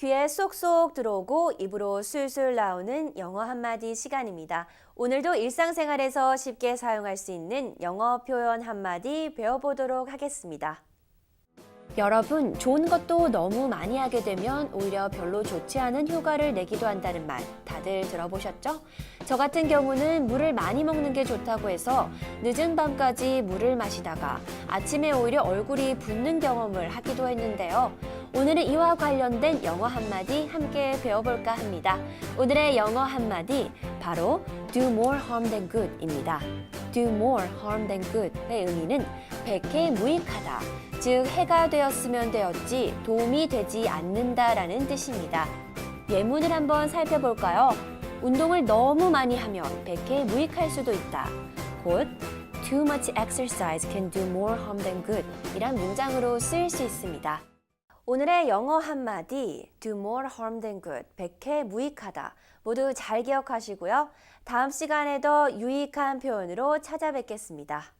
귀에 쏙쏙 들어오고 입으로 술술 나오는 영어 한마디 시간입니다. 오늘도 일상생활에서 쉽게 사용할 수 있는 영어 표현 한마디 배워보도록 하겠습니다. 여러분, 좋은 것도 너무 많이 하게 되면 오히려 별로 좋지 않은 효과를 내기도 한다는 말 다들 들어보셨죠? 저 같은 경우는 물을 많이 먹는 게 좋다고 해서 늦은 밤까지 물을 마시다가 아침에 오히려 얼굴이 붓는 경험을 하기도 했는데요. 오늘은 이와 관련된 영어 한마디 함께 배워볼까 합니다. 오늘의 영어 한마디 바로 do more harm than good입니다. do more harm than good의 의미는 백해 무익하다. 즉 해가 되었으면 되었지 도움이 되지 않는다라는 뜻입니다. 예문을 한번 살펴볼까요? 운동을 너무 많이 하면 백해 무익할 수도 있다. 곧 too much exercise can do more harm than good 이란 문장으로 쓰일 수 있습니다. 오늘의 영어 한마디 do more harm than good 백해 무익하다 모두 잘 기억하시고요. 다음 시간에 더 유익한 표현으로 찾아뵙겠습니다.